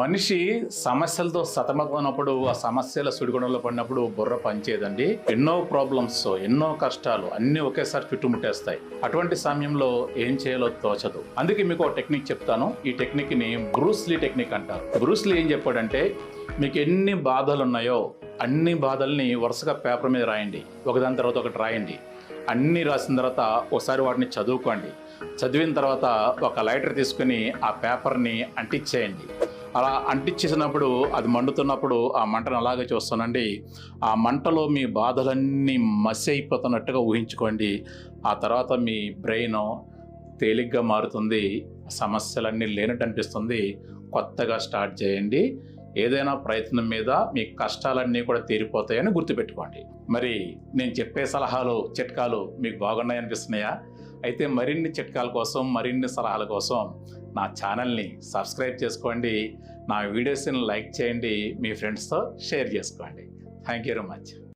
మనిషి సమస్యలతో సతమతమైనప్పుడు ఆ సమస్యల సుడిగుణంలో పడినప్పుడు బుర్ర పనిచేయదండి. ఎన్నో ప్రాబ్లమ్స్ ఎన్నో కష్టాలు అన్ని ఒకేసారి చుట్టుముట్టేస్తాయి. అటువంటి సమయంలో ఏం చేయాలో తోచదు. అందుకే మీకు ఒక టెక్నిక్ చెప్తాను. ఈ టెక్నిక్ని బ్రూస్లీ టెక్నిక్ అంటారు. బ్రూస్లీ ఏం చెప్పాడంటే మీకు ఎన్ని బాధలు ఉన్నాయో అన్ని బాధల్ని వరుసగా పేపర్ మీద రాయండి. ఒకదాని తర్వాత ఒకటి రాయండి. అన్నీ రాసిన తర్వాత ఒకసారి వాటిని చదువుకోండి. చదివిన తర్వాత ఒక లైటర్ తీసుకుని ఆ పేపర్ని అంటించేయండి. అలా అంటించేసినప్పుడు అది మండుతున్నప్పుడు ఆ మంటను అలాగే చూస్తానండి. ఆ మంటలో మీ బాధలన్నీ మసి అయిపోతున్నట్టుగా ఊహించుకోండి. ఆ తర్వాత మీ బ్రెయిన్ తేలిగ్గా మారుతుంది. సమస్యలన్నీ లేనట్టు అనిపిస్తుంది కొత్తగా స్టార్ట్ చేయండి. ఏదైనా ప్రయత్నం మీద మీ కష్టాలన్నీ కూడా తీరిపోతాయని గుర్తుపెట్టుకోండి. మరి నేను చెప్పే సలహాలు చిట్కాలు మీకు బాగున్నాయి అనిపిస్తున్నాయా అయితే మరిన్ని చిట్కాల కోసం మరిన్ని సలహాల కోసం నా ఛానల్ని సబ్స్క్రైబ్ చేసుకోండి. నా వీడియోస్ని లైక్ చేయండి. మీ ఫ్రెండ్స్తో షేర్ చేసుకోండి. Thank you very much